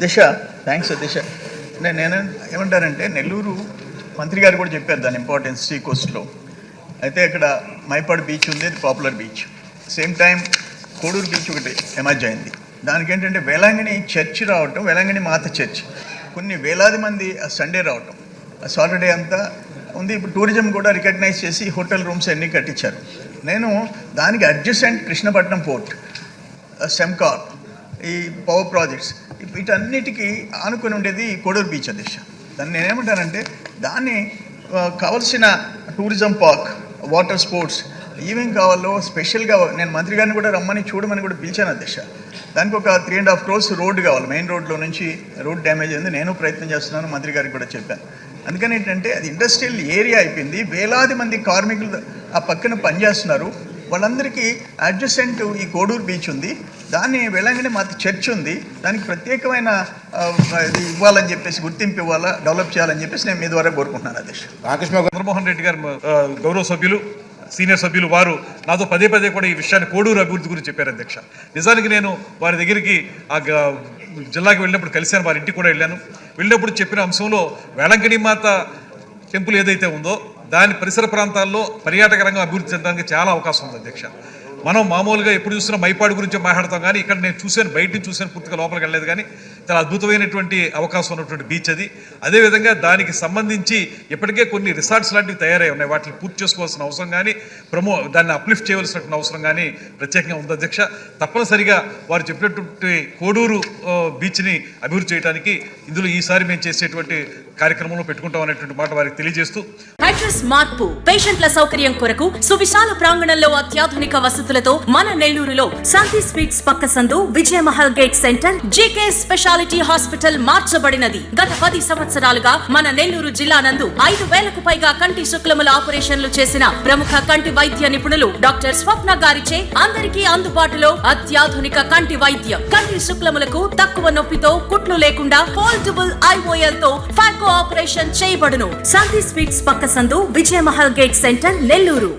దిశ thanks దిశ నేను నేను ఏమంటారంటే నెల్లూరు మంత్రి గారు కూడా చెప్పారు దాని ఇంపార్టెన్స్ సీ కోస్ట్లో అయితే ఇక్కడ మైపాడు బీచ్ ఉంది అది popular beach same time Koduru beach ఒకటి ఎమర్జ్ అయింది. దానికి ఏంటంటే వేలాంగిణి చర్చ్ రావటం వేలాంగిణి మాత చర్చ్ కొన్ని వేలాది మంది సండే రావటం. సాటర్డే అంతా ఉంది. ఇప్పుడు టూరిజం కూడా రికగ్నైజ్ చేసి హోటల్ రూమ్స్ అన్నీ కట్టించారు. నేను దానికి అడ్జసెంట్ కృష్ణపట్నం పోర్ట్ సెమ్కార్ ఈ పవర్ ప్రాజెక్ట్స్ వీటన్నిటికీ ఆనుకొని ఉండేది కోడూరు బీచ్ దిశ. దాన్ని నేనేమంటానంటే దాన్ని కావలసిన టూరిజం పార్క్ వాటర్ స్పోర్ట్స్ ఏమేం కావాలో స్పెషల్గా నేను మంత్రి గారిని కూడా రమ్మని చూడమని కూడా పిలిచాను అధ్యక్ష దానికి ఒక three and half crores road కావాలి. మెయిన్ రోడ్లో నుంచి రోడ్ డ్యామేజ్ అయింది. నేను ప్రయత్నం చేస్తున్నాను మంత్రి గారికి కూడా చెప్పాను. అందుకని ఏంటంటే అది ఇండస్ట్రియల్ ఏరియా అయిపోయింది. వేలాది మంది కార్మికులు ఆ పక్కన పనిచేస్తున్నారు. వాళ్ళందరికీ అడ్జసెంట్ ఈ కోడూరు బీచ్ ఉంది. దాన్ని వెళ్ళంగానే మాకు చర్చ్ ఉంది. దానికి ప్రత్యేకమైన ఇది ఇవ్వాలని చెప్పేసి గుర్తింపు ఇవ్వాలా డెవలప్ చేయాలని చెప్పేసి నేను మీ ద్వారా కోరుకుంటున్నాను అధ్యక్ష రామకృష్ణ చంద్రమోహన్ రెడ్డి గారు గౌరవ సభ్యులు సీనియర్ సభ్యులు వారు నాతో పదే పదే కూడా ఈ విషయాన్ని కోడూరు అభివృద్ధి గురించి చెప్పారు అధ్యక్ష. నిజానికి నేను వారి దగ్గరికి ఆ జిల్లాకి వెళ్ళినప్పుడు కలిశాను వారి ఇంటికి కూడా వెళ్ళాను. వెళ్ళినప్పుడు చెప్పిన అంశంలో వేలంకణి మాత టెంపుల్ ఏదైతే ఉందో దాని పరిసర ప్రాంతాల్లో పర్యాటక రంగం అభివృద్ధి చెందడానికి చాలా అవకాశం ఉంది అధ్యక్ష. మనం మామూలుగా ఎప్పుడు చూసినా మైపాడు గురించి మాట్లాడతాం కానీ ఇక్కడ నేను చూశాను బయట నుంచి చూశాను పూర్తిగా లోపలికి వెళ్ళలేదు కానీ చాలా అద్భుతమైనటువంటి అవకాశం ఉన్నటువంటి బీచ్ అది. అదేవిధంగా దానికి సంబంధించి ఇప్పటికే కొన్ని రిసార్ట్స్ లాంటివి తయారై ఉన్నాయి. వాటిని పూర్తి చేసుకోవాల్సిన అవసరం కానీ ప్రమో దాన్ని అప్లిఫ్ట్ చేయవలసినటువంటి అవసరం కానీ ప్రత్యేకంగా ఉంది. అధ్యక్ష తప్పనిసరిగా వారు చెప్పినటువంటి కోడూరు బీచ్ని అభివృద్ధి చేయడానికి ఇందులో ఈసారి మేము చేసేటువంటి కార్యక్రమంలో పెట్టుకుంటాం అనేటువంటి మాట వారికి తెలియజేస్తూ మార్పు పేషెంట్ల సౌకర్యం కొరకు సువిశాల ప్రాంగణంలో అత్యాధునిక వసతులతో మన నెల్లూరులో శాంతి స్వీట్స్ పక్క సందు Vijayamahal gate centre JK speciality hospital మార్చబడినది. గత పది సంవత్సరాలుగా మన నెల్లూరు జిల్లా నందు ఐదు వేలకు పైగా కంటి శుక్లముల ఆపరేషన్లు చేసిన ప్రముఖ కంటి వైద్య నిపుణులు డాక్టర్ స్వప్న గారిచే అందరికీ అందుబాటులో అత్యాధునిక కంటి వైద్యం. కంటి శుక్లములకు తక్కువ నొప్పితో కుట్లు లేకుండా ఫోల్డబుల్ ఐఓఎల్తో ఫాకో ఆపరేషన్ చేయబడును. శాంతి స్వీట్స్ పక్క సందు విజయమహల్ గేట్ సెంటర్ నెల్లూరు.